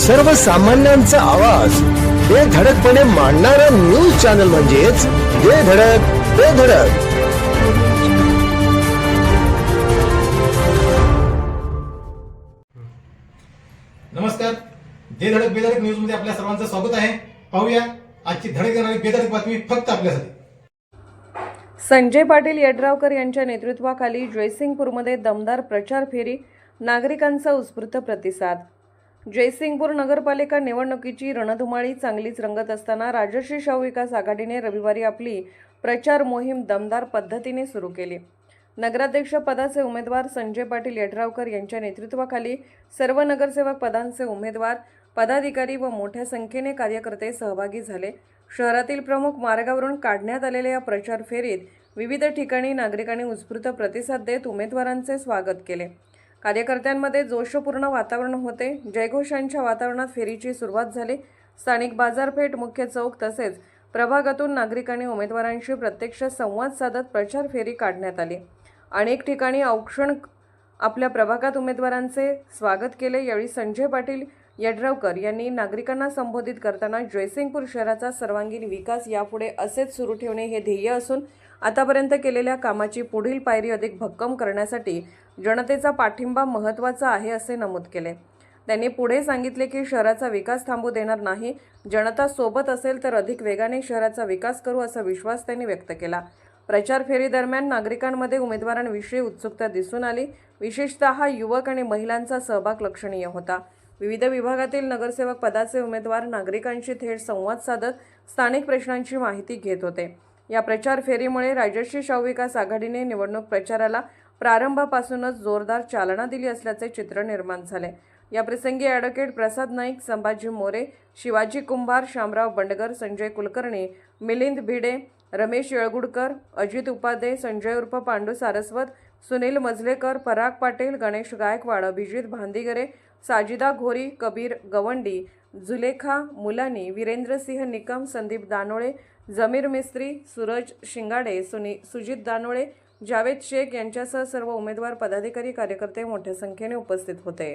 सर्वसामान्यांचा आवाज. बेधडकपणे मांडणारा न्यूज चॅनल म्हणजेच बेधडक बेधडक नमस्कार. जे धडक बेधडक न्यूजमध्ये आपल्या सर्वांचं स्वागत आहे. पाहूया आजची धडक देणारी बेधडक बातमी फक्त आपल्यासाठी. संजय पाटील यड्रावकर यांच्या नेतृत्वाखाली जयसिंगपूरमध्ये दमदार प्रचार फेरी नागरिकांचा उत्स्फूर्त प्रतिसाद. जयसिंगपूर नगरपालिका निवडणुकीची रणधुमाळी चांगलीच रंगत असताना राजश्री शाहू विकास आघाडीने रविवारी आपली प्रचार मोहीम दमदार पद्धतीने सुरू केली. नगराध्यक्ष पदाचे उमेदवार संजय पाटील यड्रावकर यांच्या नेतृत्वाखाली सर्व नगरसेवक पदांचे उमेदवार पदाधिकारी व मोठ्या संख्येने कार्यकर्ते सहभागी झाले. शहरातील प्रमुख मार्गावरून काढण्यात आलेल्या या प्रचार फेरीत विविध ठिकाणी नागरिकांनी उत्स्फूर्त प्रतिसाद देत उमेदवारांचे स्वागत केले. कार्यकर्त्यांमध्ये जोशपूर्ण वातावरण होते. जयघोषांच्या वातावरणात फेरीची सुरुवात झाली. स्थानिक बाजारपेठ मुख्य चौक तसेच प्रभागातून नागरिकांनी उमेदवारांशी प्रत्यक्ष संवाद साधत प्रचार फेरी काढण्यात आली. अनेक ठिकाणी औक्षण आपल्या प्रभागात उमेदवारांचे स्वागत केले. यावेळी संजय पाटील यड्रावकर यांनी नागरिकांना संबोधित करताना जयसिंगपूर शहराचा सर्वांगीण विकास यापुढे असेच सुरू ठेवणे हे ध्येय असून आतापर्यंत केलेल्या कामाची पुढील पायरी अधिक भक्कम करण्यासाठी जनतेचा पाठिंबा महत्त्वाचा आहे असे नमूद केले. त्यांनी पुढे सांगितले की शहराचा विकास थांबू देणार नाही. जनता सोबत असेल तर अधिक वेगाने शहराचा विकास करू असा विश्वास त्यांनी व्यक्त केला. प्रचार फेरीदरम्यान नागरिकांमध्ये उमेदवारांविषयी उत्सुकता दिसून आली. विशेषतः युवक आणि महिलांचा सहभाग लक्षणीय होता. विविध विभागातील नगरसेवक पदाचे उमेदवार नागरिकांशी थेट संवाद साधत स्थानिक प्रश्नांची माहिती घेत होते. या प्रचार फेरीमुळे राजश्री शाहविकास आघाडीने निवडणूक प्रचाराला प्रारंभापासूनच जोरदार चालना दिली असल्याचे चित्र निर्माण झाले. या प्रसंगी ॲडव्होकेट प्रसाद नाईक संभाजी मोरे शिवाजी कुंभार शामराव बंडगर संजय कुलकर्णी मिलिंद भिडे रमेश येळगुडकर अजित उपाध्ये संजय उर्फ पांडू सारस्वत सुनील मजलेकर पराग पाटील गणेश गायकवाड अभिजित भांदिगरे साजिदा घोरी कबीर गवंडी जुलेखा मुलानी वीरेंद्रसिंह निकम संदीप दानोळे जमीर मिस्त्री सूरज शिंगाडे सुनी सुजित दानोळे जावेद शेख यांच्यासह सर्व उमेदवार पदाधिकारी कार्यकर्ते मोठ्या संख्येने उपस्थित होते.